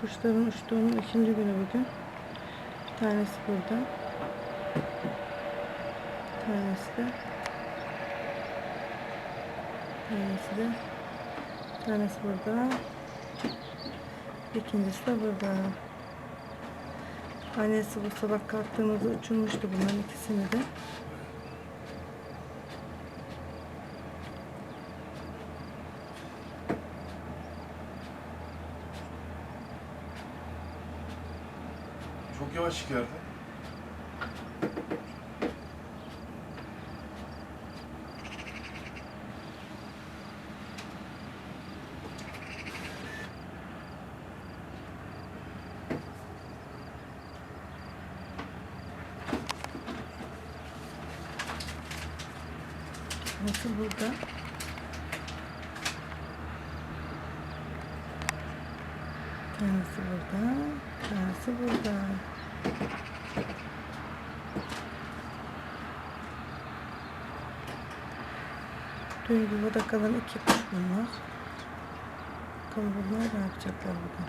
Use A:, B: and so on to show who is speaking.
A: Kuşların uçtuğunun ikinci günü bugün. Bir tanesi burada. Bir tanesi de bir tanesi de bir tanesi burada. İkincisi de burada. Annesi bu sabah kalktığımızda uçurmuştu bunların ikisini de.
B: Çok yavaş çıkardı.
A: Nasıl burada? Tanesi burada, tanesi burada. Dün yuvada kalan iki kuş bunlar. Bakalım bunlar ne yapacaklar bugün.